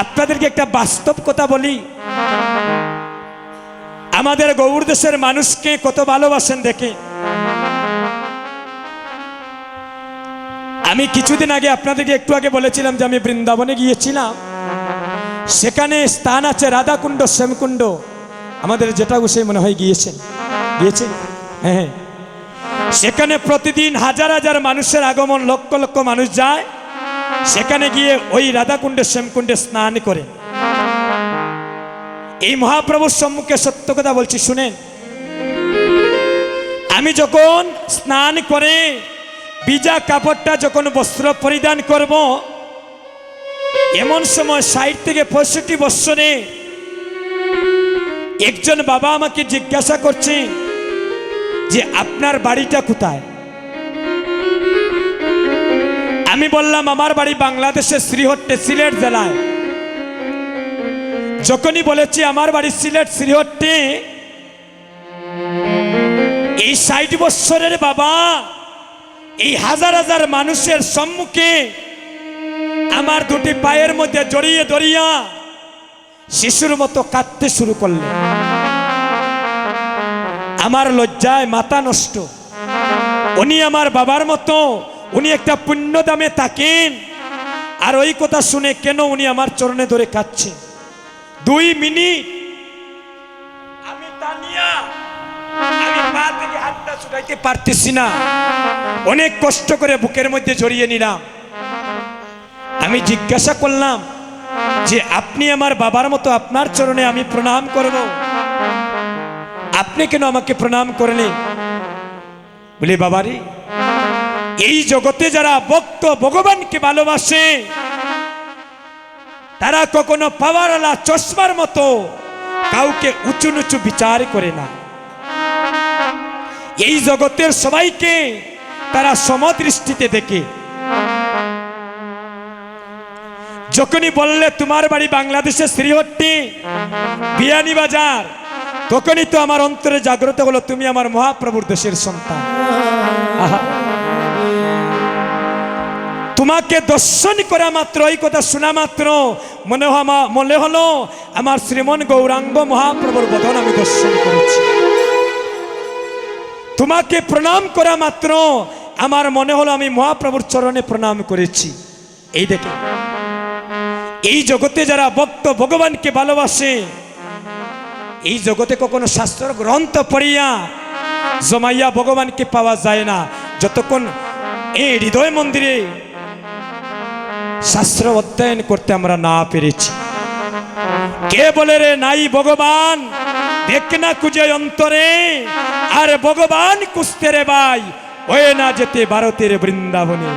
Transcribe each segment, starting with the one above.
আপনাদেরকে একটা বাস্তব কথা বলি। আমাদের গৌর দেশের মানুষকে কত ভালোবাসেন দেখে। আমি কিছুদিন আগে আপনাদেরকে একটু আগে বলেছিলাম যে আমি বৃন্দাবনে গিয়েছিলাম। সেখানে স্থান আছে রাধাকুণ্ড, শ্যামকুণ্ড। আমাদের যেটা সে মনে হয় গিয়েছেন। গিয়েছেন হ্যাঁ হ্যাঁ। সেখানে প্রতিদিন হাজার হাজার মানুষের আগমন, লক্ষ লক্ষ মানুষ যায়। সেখানে গিয়ে ওই রাধাকুণ্ডে, শ্যামকুণ্ডে স্নান করে। এই মহাপ্রভুর সম্মুখে সত্য কথা বলছি, শুনেন। আমি যখন স্নান করে বিজা কাপড়টা যখন বস্ত্র পরিধান করব, এমন সময় ষাট থেকে পঁয়ষট্টি বৎসরে একজন বাবা আমাকে জিজ্ঞাসা করছে যে, আপনার বাড়িটা কোথায়? আমি বললাম, আমার বাড়ি বাংলাদেশের শ্রীহট্টে সিলেট জেলায়। যখনই বলেছি, আমার বাড়ি সিলেট শ্রীহট্টে, এই ষাট বৎসরের বাবা, এই হাজার হাজার মানুষের সম্মুখে আমার দুটি পায়ের মধ্যে জড়িয়ে দড়িয়া শিশুর মতো কাঁদতে শুরু করলেন আমার লজ্জায় মাথা নষ্ট। উনি আমার বাবার মতো উনি একটা পুণ্য দামে থাকেন। আর ওই কথা শুনে কেন উনি আমার চরণে ধরে কাঁদছেন? দুই মিনিট। আমি তানিয়া। অনেক কষ্ট করে বুকের মধ্যে জড়িয়ে নিলাম। আমি জিজ্ঞাসা করলাম যে, আপনি আমার বাবার মতো আপনার চরণে আমি প্রণাম করব? আপনি কেন আমাকে প্রণাম করলেন? বলে, বাবারে এই জগতে যারা ভক্ত ভগবানকে ভালোবাসে, তারা কখনো পাওয়ারওয়ালা চশমার মতো কাউকে উঁচু নুচু বিচার করে না। এই জগতের সবাইকে তারা সমদৃষ্টিতে দেখে। যখনই বললে, তোমার বাড়ি বাংলাদেশের শ্রীহট্টি, বিয়ানি বাজার, তখনই তো আমার অন্তরে জাগ্রত হলো, তুমি আমার মহাপ্রভুর দেশের সন্তান। আহা। তোমাকে দর্শন করা মাত্র, এই কথা শোনা মাত্র। মনে মনে হলো আমার শ্রীমন গৌরাঙ্গ মহাপ্রভুর বদন আমি দর্শন করেছি। তোমাকে প্রণাম করা মাত্র, আমার মনে হলো আমি মহাপ্রভুর চরণে প্রণাম করেছি। এই দেখে এই জগতে যারা ভক্ত ভগবানকে ভালোবাসে, এই জগতে কখনো শাস্ত্র গ্রন্থ পড়িয়া জমাইয়া ভগবানকে পাওয়া যায় না। যতক্ষণ এই হৃদয় মন্দিরে শাস্ত্র অধ্যয়ন করতে আমরা না পেরেছি। কে বলে রে, নাই ভগবান, দেখ না খুঁজে অন্তরে, আর ভগবান কুস্তে রে ভাই, হয়ে না যেতে ভারতের বৃন্দাবনে।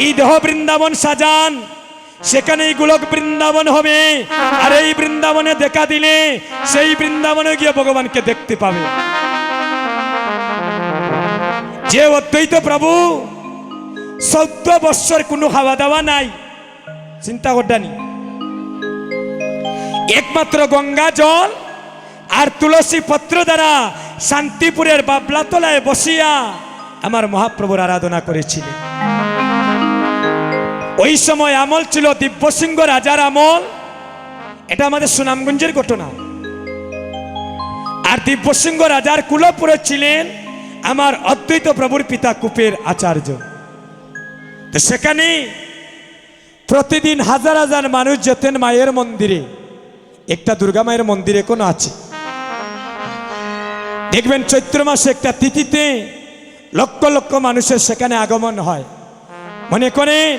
এই দেহ বৃন্দাবন সাজান সেখানে গোলক বৃন্দাবন হবে, আর এই বৃন্দাবনে দেখা দিলে সেই বৃন্দাবনে গিয়ে ভগবানকে দেখতে পাবে। যে অদ্বৈত প্রভু চৌদ্দ বৎসর কোনো খাওয়া দাওয়া নাই। চিন্তা করডানি একমাত্র গঙ্গা জল আর তুলসী পত্র দ্বারা শান্তিপুরের বাবলা তলায় বসিয়া আমার মহাপ্রভুর আরাধনা করেছিলেন ওই সময় আমল ছিল দিব্যসিংহ রাজার আমল। এটা আমাদের সুনামগঞ্জের ঘটনা। আর দিব্যসিংহ রাজার কুলপুরে ছিলেন আমার অদ্বৈত প্রভুর পিতা কুপের আচার্য। তো সেখানে প্রতিদিন হাজার হাজার মানুষ যেতেন মায়ের মন্দিরে। একটা দুর্গা মায়ের মন্দির এখনও আছে? দেখবেন চৈত্র মাসে একটা তিথিতে লক্ষ লক্ষ মানুষের সেখানে আগমন হয়। মনে করেন,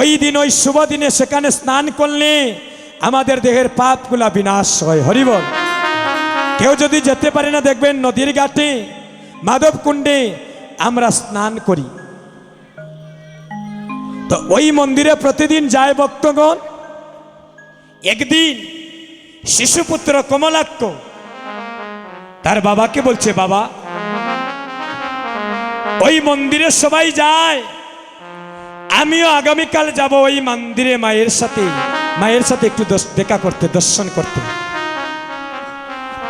ওই দিন, ওই শুভ দিনে সেখানে স্নান করলে আমাদের দেহের পাপগুলা বিনাশ হয়। হরিবল কেউ যদি যেতে পারে না, দেখবেন নদীর ঘাটে মাধব কুণ্ডে আমরা স্নান করি। তো ওই মন্দিরে প্রতিদিন যায় ভক্তগণ। একদিন শিশুপুত্র কমলাক্ষ তার বাবাকে বলছে, বাবা, ওই মন্দিরে সবাই যায়। আমিও আগামীকাল যাব ওই মন্দিরে মায়ের সাথে। মায়ের সাথে একটু দেখা করতে, দর্শন করতে।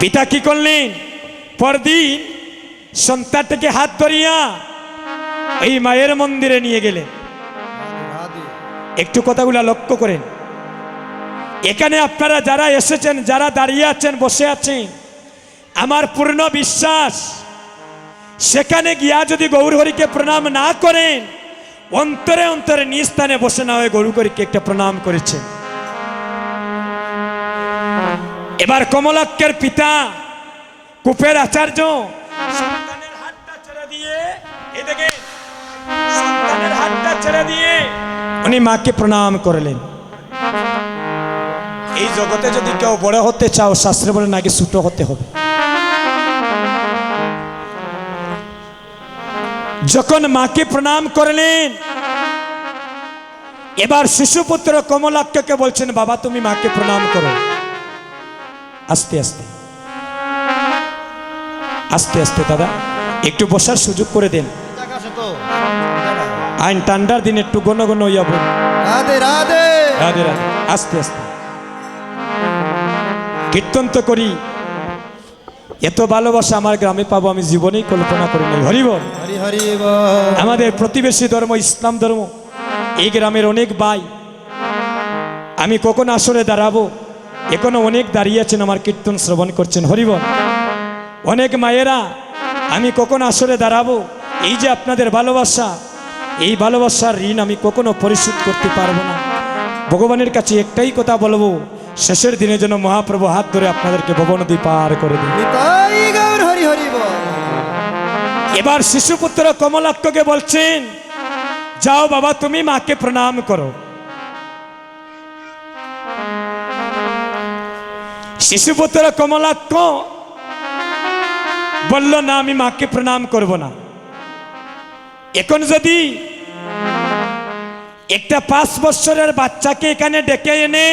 পিতা কি করলেন? পরদিন সন্তানটাকে হাত ধরিয়া এই মায়ের মন্দিরে নিয়ে গেলেন। একটু কথাগুলো লক্ষ্য করেন। এখানে আপনারা যারা এসেছেন, যারা দাঁড়িয়ে আছেন, বসে আছেন, আমার পূর্ণ বিশ্বাস, সেখানে গিয়া যদি গৌরহরিকে প্রণাম না করেন, অন্তরে অন্তরে নিজ স্থানে বসে না হয়ে গৌরহরিকে একটা প্রণাম করেছেন। এবার কমলাক্ষের পিতা, কুপের আচার্য, সন্তানের হাতটা ছেড়ে দিয়ে, এদিকে সন্তানের হাতটা ছেড়ে দিয়ে উনি মাকে প্রণাম করলেন। এই জগতে যদি কেউ বড় হতে চাও, শাস্ত্রে বলে নাকি ছোট হতে হবে। যখন মাকে প্রণাম করলেন, এবার শিশুপুত্র কমলাক্ষকে বলছেন, বাবা, তুমি মাকে প্রণাম করো। আস্তে আস্তে। আস্তে আস্তে, দাদা, একটু বসার সুযোগ করে দেন। আইন ঠান্ডার দিন একটু গণ গণ হইয়া বল রাধে রাধে। রাধে রাধে। আস্তে আস্তে। কীর্তন তো করি। এত ভালোবাসা আমার গ্রামে পাবো আমি জীবনেই কল্পনা করি নাই। হরিবল হরি হরি বল। আমাদের প্রতিবেশী ধর্ম ইসলাম ধর্ম এই গ্রামের অনেক ভাই। আমি কখন আসরে দাঁড়াবো? এখনও অনেক দাঁড়িয়ে আছেন আমার কীর্তন শ্রবণ করছেন। হরিবল অনেক মায়েরা আমি কখন আসরে দাঁড়াবো? এই যে আপনাদের ভালোবাসা এই ভালোবাসার ঋণ আমি কখনো পরিশোধ করতে পারব না। ভগবানের কাছে একটাই কথা বলব শেষের দিনে যেন মহাপ্রভু হাত ধরে আপনাদেরকে ভবনদী পার করে দিন। এবার শিশুপুত্র কমলাক্ষকে বলছেন যাও বাবা তুমি মাকে প্রণাম করো। শিশুপুত্র কমলাক্ষ বলল না আমি মাকে প্রণাম করব না। এখন যদি একটা পাঁচ বছরের বাচ্চাকে এখানে ডেকে এনে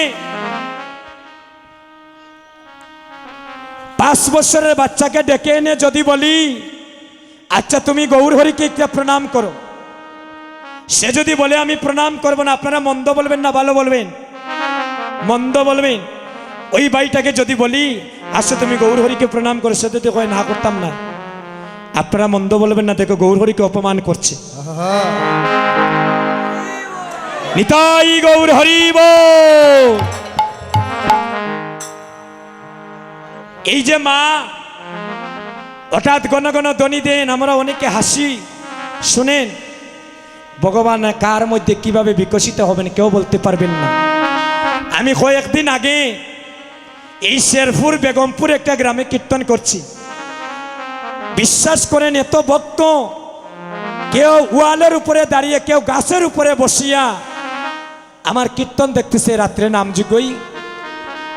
পাঁচ বছরের বাচ্চাকে ডেকে এনে যদি বলি আচ্ছা তুমি গৌর হরিকে একটা প্রণাম করো। সে যদি বলে, আমি প্রণাম করব না। আপনারা মন্দ বলবেন না, ভালো বলবেন। মন্দ বলবেন। ওই বাড়িটাকে যদি বলি আচ্ছা তুমি গৌর হরিকে প্রণাম করো, সে যদি কয়, না, করতাম না। আপনারা মন্দ বলবেন না, দেখো গৌর হরিকে অপমান করছে। নিতাই গৌর হরিব! এই যে মা, হঠাৎ গণ গণ ধ্বনি দেন, আমরা অনেকে হাসি। শুনেন, ভগবান কার মধ্যে কীভাবে বিকশিত হবেন কেউ বলতে পারবেন না। আমি কয়েকদিন আগে এই শেরপুর, বেগমপুর একটা গ্রামে কীর্তন করছি। বিশ্বাস করেন এত ভক্ত। কেউ ওয়ালের উপরে দাঁড়িয়ে কেউ গাছের উপরে বসিয়া আমার কীর্তন দেখতেছে রাত্রে নামযোগ্যই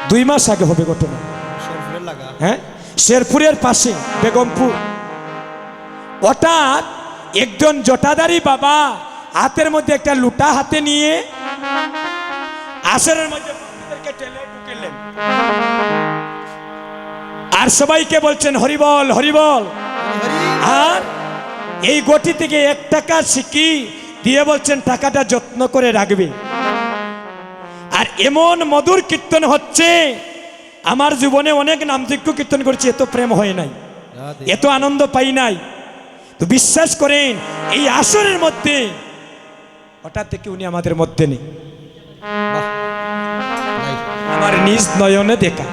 দুই মাস আগে হবে ঘটনা। হ্যাঁ? শেরপুরের পাশে বেগমপুর। হঠাৎ একজন জটাদারি বাবা হাতের মধ্যে একটা লুটা হাতে নিয়ে আসরের মধ্যে আর সবাইকে বলছেন হরিবল হরিবল। হরি আর এই গটি থেকে এক টাকা শিখি দিয়ে বলছেন টাকাটা যত্ন করে রাখবে। আর এমন মধুর কীর্তন হচ্ছে আমার জীবনে অনেক নামযোগ্য কীর্তন করছি এত প্রেম হয় নাই এত আনন্দ পাই নাই। তো বিশ্বাস করেন এই আসরের মধ্যে হঠাৎ থেকে উনি আমাদের মধ্যে নেই। আমার নিজ নয়নে দেখা।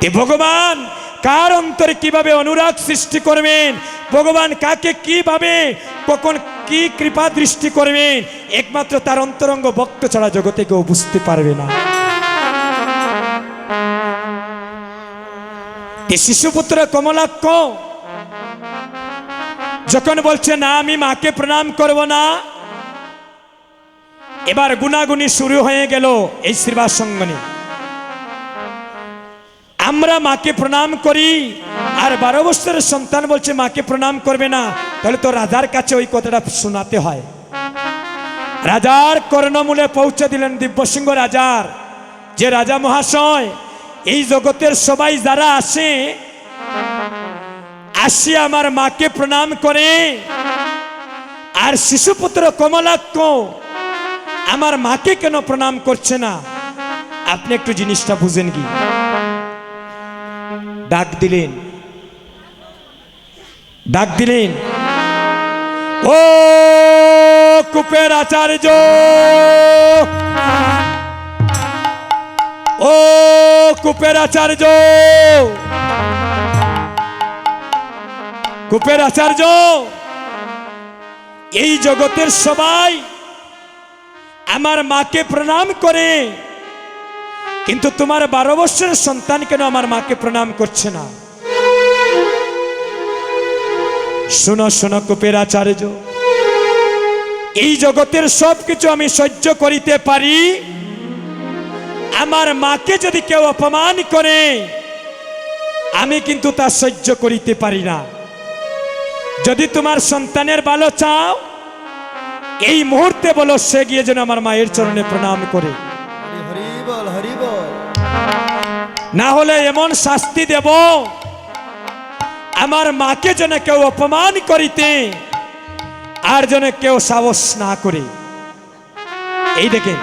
তে ভগবান কার অন্তরে কীভাবে অনুরাগ সৃষ্টি করবেন? ভগবান কাকে কীভাবে, কখন কি কৃপা দৃষ্টি করবেন? একমাত্র তার অন্তরঙ্গ ভক্ত ছাড়া জগতে কেউ বুঝতে পারবে না। শিশুপুত্র কমলাক্ষ, যখন বলছে, না, আমি মাকে প্রণাম করব না। এবার গুনাগুনি শুরু হয়ে গেল এই শ্রীবাস সঙ্গনে আমরা মাকে প্রণাম করি। আর বারো বছরের সন্তান বলছে, মাকে প্রণাম করবে না। তাহলে তো রাজার কাছে ওই কথাটা শোনাতে হয়। রাজার কর্ণমূলে পৌঁছে দিলেন দিব্যসিংহ রাজার। যে রাজা মহাশয়, এই জগতের সবাই যারা আসে, আসি আমার মাকে প্রণাম করে। আর শিশুপুত্র কমলাক্ষ, আমার মাকে কেন প্রণাম করছে না? আপনি একটু জিনিসটা বুঝেন কি? ডাক দিলেন। ডাক দিলেন। ও কুপের আচার্য। ও কুপের আচার্য। কুপের আচার্য, এই জগতের সবাই আমার মাকে প্রণাম করে। কিন্তু তোমার বারো বছরের সন্তান কেন আমার মাকে প্রণাম করছে না? শোনো শোনো কূপের আচার্য। এই জগতের সব কিছু আমি সহ্য করিতে পারি। আমার মাকে যদি কেউ অপমান করে, আমি কিন্তু তা সহ্য করিতে পারি না। যদি তোমার সন্তানের ভালো চাও, এই মুহূর্তে বলো সে গিয়ে যেন আমার মায়ের চরণে প্রণাম করে। না হলে এমন শাস্তি দেব। আমার মাকে যেন কেউ অপমান করিতে আর যেন কেউ সাহস না করে। এই দেখেন।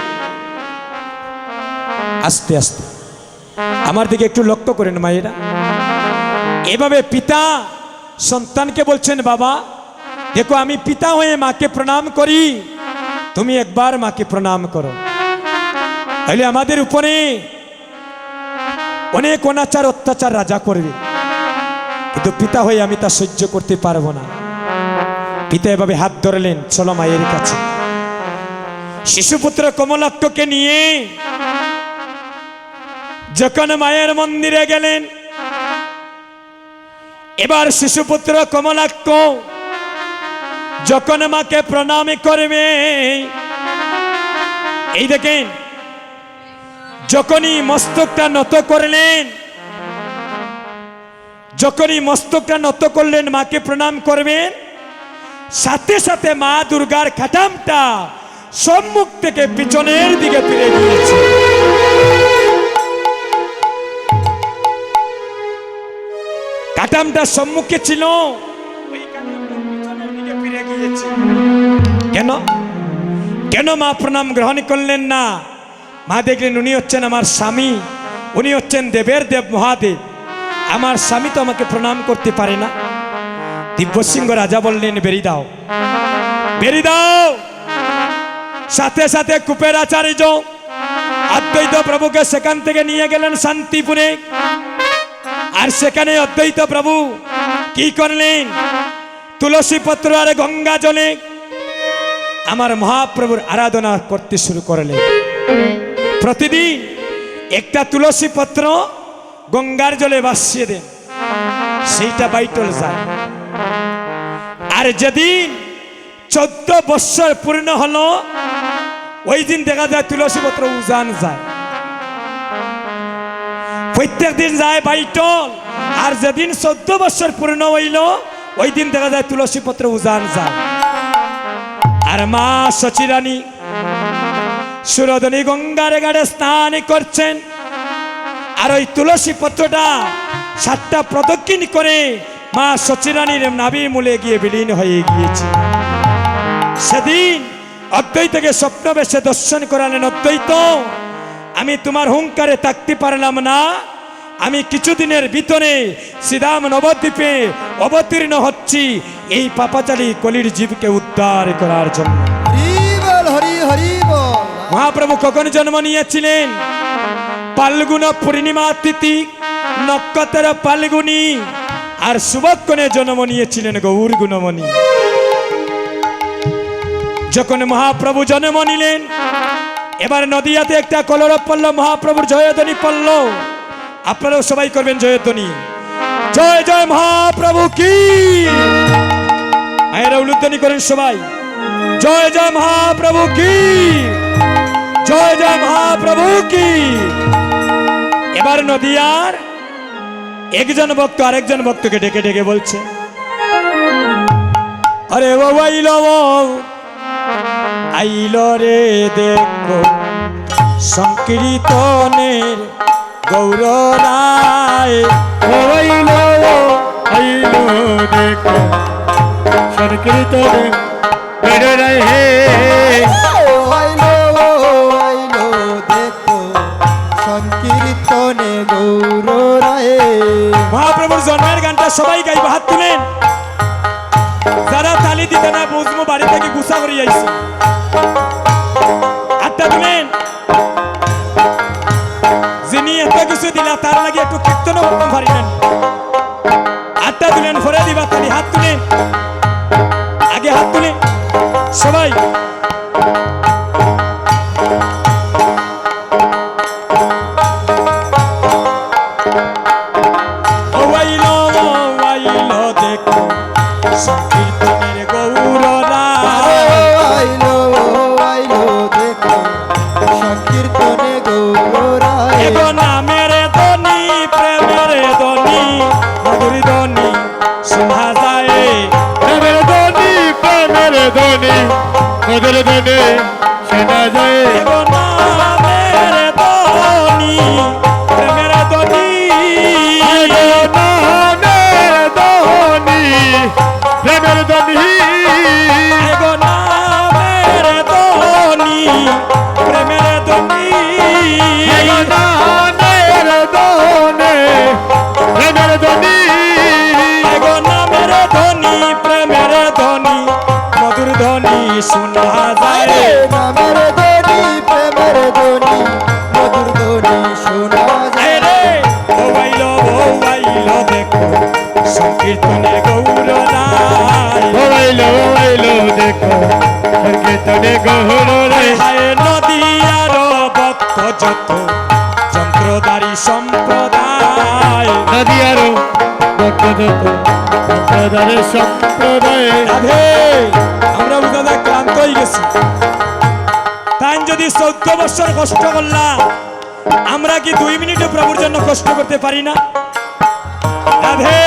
আস্তে আস্তে। আমার দিকে একটু লক্ষ্য করেন মায়েরা। এভাবে পিতা সন্তানকে বলছেন, বাবা, দেখো, আমি পিতা হয়ে মাকে প্রণাম করি। তুমি একবার মাকে প্রণাম করো। তাহলে আমাদের উপরে অনেক অনাচার, অত্যাচার রাজা করবে। কিন্তু পিতা হয়ে আমি তা সহ্য করতে পারব না। পিতা এভাবে হাত ধরলেন, চলো মায়ের কাছে। শিশুপুত্র কমলাক্ষকে নিয়ে যখন মায়ের মন্দিরে গেলেন, এবার শিশুপুত্র কমলাক্ষ যখন মাকে প্রণাম করবে, এই দেখেন যখনই মস্তকটা নত করলেন, যখনই মস্তকটা নত করলেন, মাকে প্রণাম করবেন। সাথে সাথে মা দুর্গার খাটামটা সম্মুখ থেকে পিছনের দিকে ফিরে গিয়েছে কাটামটা সম্মুখে ছিল কেন? কেন মা প্রণাম গ্রহণ করলেন না? মা দেখলেন উনি হচ্ছেন আমার স্বামী। উনি হচ্ছেন দেবের দেব মহাদেব। আমার স্বামী তো আমাকে প্রণাম করতে পারে না। দিব্যসিংহ রাজা বললেন, বেরি দাও। বেরি দাও। সাথে সাথে কূপের আচার্য অদ্বৈত প্রভুকে সেখান থেকে নিয়ে গেলেন শান্তিপুরে। আর সেখানে অদ্বৈত প্রভু কি করলেন? তুলসী পত্র আর গঙ্গা জলে আমার মহাপ্রভুর আরাধনা করতে শুরু করলেন। প্রতিদিন একটা তুলসী পত্র গঙ্গার জলে ভাসিয়ে দেন। সেইটা বাইটল যায়। আর যেদিন চোদ্দ বৎসর পূর্ণ হলো, ওই দিন দেখা যায় তুলসী পত্র উজান যায়। প্রত্যেক দিন যায় বাইটল। আর যেদিন চোদ্দ বৎসর পূর্ণ হইল, ওই দিন দেখা যায় তুলসী পত্র উজান যায়। আর মা সচিরানী সুরধনী গঙ্গার গাড়ে স্নান করছেন। আর ওই তুলসী পত্রটা সাতটা প্রদক্ষিণ করে মা সচিরানীর নাবি মূলে গিয়ে বিলীন হয়ে গিয়েছে। সেদিন অদ্বৈতকে স্বপ্ন বেশে দর্শন করালেন, অদ্বৈত, আমি তোমার হুঙ্কারে থাকতে পারলাম না। আমি কিছুদিনের ভিতরে শ্রীরাম নবদ্বীপে অবতীর্ণ হচ্ছি এই পাপাচারী কলির জীবকে উদ্ধার করার জন্য। হরি বল, হরি হরি বল। মহাপ্রভু কখন জন্ম নিয়েছিলেন? পালগুন পূর্ণিমা তিথি, নক্ষত্র পালগুনি আর শুভক্ষণে জন্ম নিয়েছিলেন গৌর গুণমণি। যখন মহাপ্রভু জন্ম নিলেন, এবার নদিয়াতে একটা কলরব পড়ল, মহাপ্রভুর জয়ধ্বনি পড়ল। আপনারাও সবাই করবেন জয়ধ্বনি। জয় জয় মহাপ্রভু কি? মায়েরা উলুধ্বনি করেন সবাই। জয় জয় মহাপ্রভু কি? জয় জয় মহাপ্রভু কি? এবার নদিয়ার একজন ভক্ত আরেকজন ভক্তকে ডেকে ডেকে বলছে, আরে ও আইল রে দেখো, সংকীর্তনের গৌর রায় ও, আইল দেখো, সংকীর্তনের গৌর রায় হে আড্ডা করি আইছি দিলেন দিলা তার লাগে একটু দিলেন ফরে দিবা তাহলে হাত তুলেন আগে হাত তুলেন শোনা যায় নামের ধ্বনি প্রেমের ধ্বনি মধুর ধ্বনি শোনা যায় রে ও বাইলো ও বাইলো দেখো সংকীর্তনে গৌর নাই ওইলো ওইলো দেখো সংকীর্তনে গহর রে হায় নদী আর ভক্ত যত যন্ত্রদারি সম্প্রদায় নদী আরও ভক্ত যত সম্প্রদায় রাধে আমরা বুঝাতে ক্লান্ত হয়ে গেছি? তাই যদি চৌদ্দ বছর কষ্ট করলাম আমরা কি দুই মিনিটে প্রভুর জন্য কষ্ট করতে পারি না? রাধে।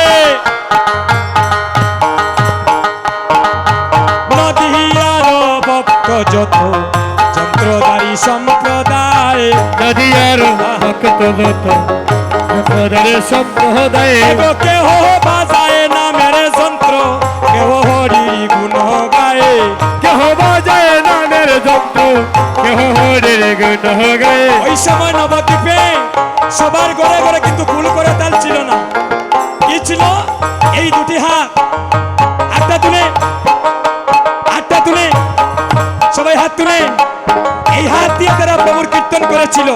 নদিয়ার যত যন্ত্রদারি সম্প্রদায়। নদী ভক্ত যত সম্প্রদায়ের সম্প্রদায়। কেহ বাজায় নামের যন্ত্র কেহ হরি নবদ্বীপে সবার ঘরে ঘরে কিন্তু কুল করে তাল ছিল না। কি ছিল? এই দুটি হাত। আটটা তুলে। আটটা তুলে। সবাই হাত তুলে। এই হাত দিয়ে তারা প্রভুর কীর্তন করেছিল।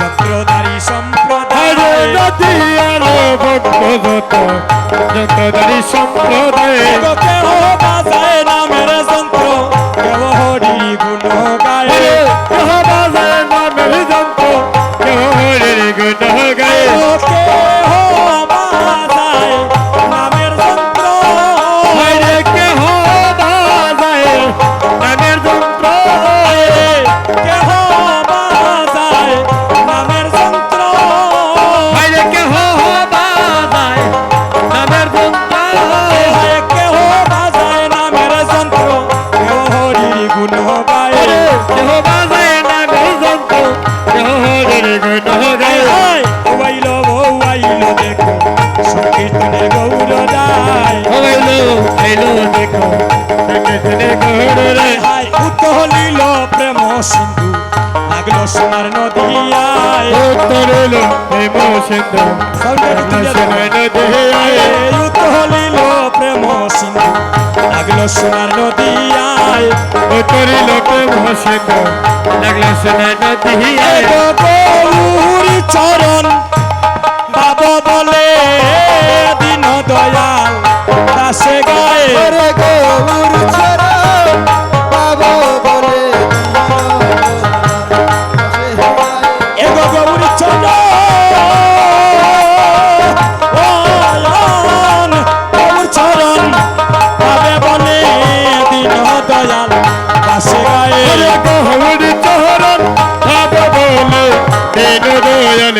আরে সম্প্রদায় ভক্ত যত যন্ত্রদারি সম্প্রদায়। সিন্ধু। নদী আয়ে। উতলিল প্রেম সিন্ধু। লাগল সোনার নদিয়ায় উত্তরল প্রেম সিন্ধু লাগল সোনার নদী আয়ে।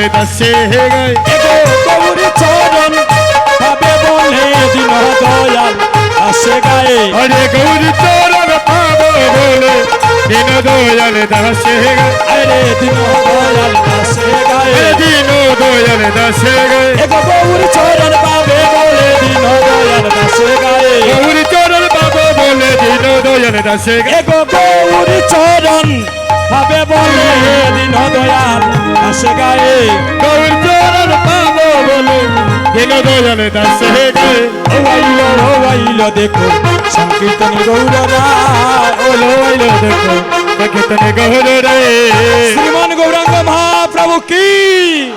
দয়াল দাসে গায় এগো গৌরী চরণ পাবে বলে দিন দয়াল। দাসে গায়ে। আরে গৌরী চরণ পাব বলে দিন দয়াল দাসে গায় আরে দিন দয়াল দাসে গায়ে। দিন দয়াল দাসে গায়। এগো গৌরী চরণ পাবে বলে দিন দয়াল দাসে গায়ে। গৌরী চরণ পাব বলে দিন দয়াল দাসে গায়। গৌরী চরণ পাবে বলে দিন দয়াল দাসে গায়ে। গৌর চরণ পাব বলে দিন দয়াল দাসে গায়। ও আইল ও আইল দেখো, সংকীর্তন গৌর রায় ওলো দেখো, সংকীর্তনে গহর রে শ্রীমান গৌরাঙ্গ মহাপ্রভু কি?